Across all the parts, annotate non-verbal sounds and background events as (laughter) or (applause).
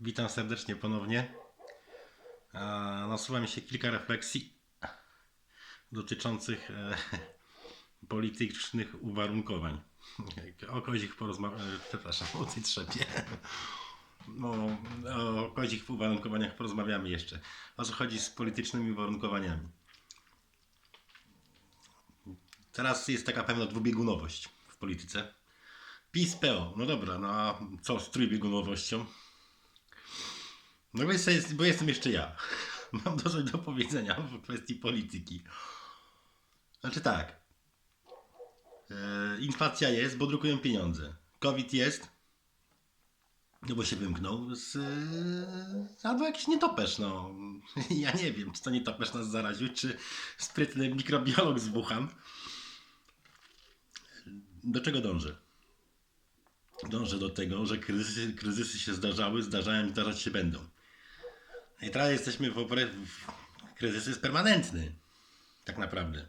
Witam serdecznie ponownie. Nasuwa mi się kilka refleksji dotyczących e, (laughs) politycznych uwarunkowań. O kozich porozmawiamy, przepraszam, o tej trzepie. No, o kozich uwarunkowaniach porozmawiamy jeszcze. O co chodzi z politycznymi uwarunkowaniami? Teraz jest taka pewna dwubiegunowość w polityce. PiS, PO. No dobra, no a co z trójbiegunowością? No bo, jest, bo jestem jeszcze ja. (laughs) Mam dużo do powiedzenia w kwestii polityki. Znaczy tak. E, inflacja jest, bo drukują pieniądze. COVID jest, no bo się wymknął z, e, albo jakiś nietoperz, no. (laughs) Ja nie wiem, czy to nietoperz nas zaraził, czy sprytny mikrobiolog z Wuhan. Do czego dążę? Dążę do tego, że kryzysy, kryzysy się zdarzały, zdarzają i zdarzać się będą. I teraz jesteśmy w, kryzys jest permanentny, tak naprawdę.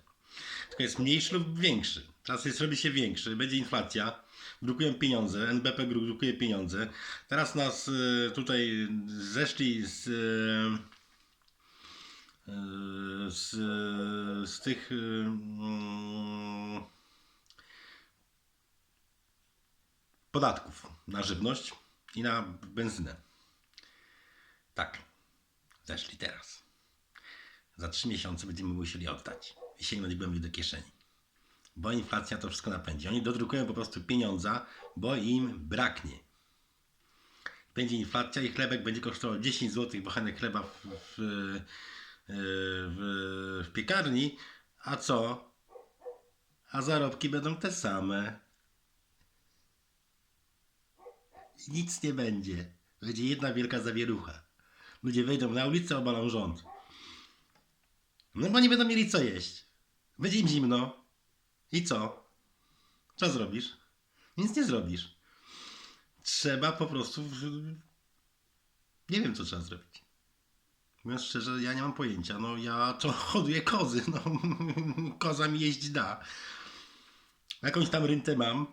Tylko jest mniejszy lub większy. Teraz jest, robi się większy, będzie inflacja, drukują pieniądze, NBP dru- drukuje pieniądze. Teraz nas y, tutaj zeszli z, y, y, z, z tych y, mm, podatków na żywność i na benzynę. Tak, zeszli teraz. Za trzy miesiące będziemy musieli oddać i sięgnąć głębiej do kieszeni. Bo inflacja to wszystko napędzi. Oni dodrukują po prostu pieniądza, bo im braknie. Będzie inflacja i chlebek będzie kosztował 10 zł bochenek chleba w, w, w, w piekarni. A co? A zarobki będą te same. Nic nie będzie. Będzie jedna wielka zawierucha. Ludzie wejdą na ulicę, obalą rząd. No bo nie będą mieli co jeść. Będzie im zimno. I co? Co zrobisz? Nic nie zrobisz. Trzeba po prostu. Nie wiem, co trzeba zrobić. Mówiąc szczerze, ja nie mam pojęcia. No ja to (laughs) hoduję kozy. No, (laughs) koza mi jeść da. Jakąś tam ryntę mam.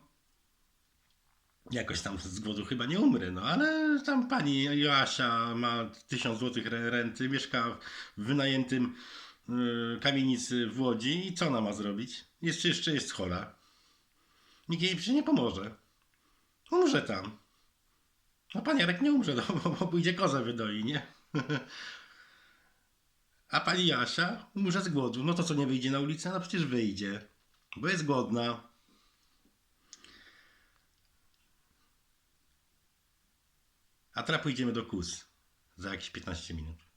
Jakoś tam z głodu chyba nie umrę, no ale tam pani Joasia ma 1000 złotych re- renty, mieszka w wynajętym y, kamienicy w Łodzi i co ona ma zrobić? Jeszcze, jeszcze jest chora. Nikt jej przecież nie pomoże. Umrze tam. A pan Jarek nie umrze, (laughs) no, bo, bo pójdzie kozę wydoi, nie? (laughs) A pani Jasia umrze z głodu. No to co, nie wyjdzie na ulicę? No przecież wyjdzie, bo jest głodna. A teraz pójdziemy do KUS za jakieś 15 minut.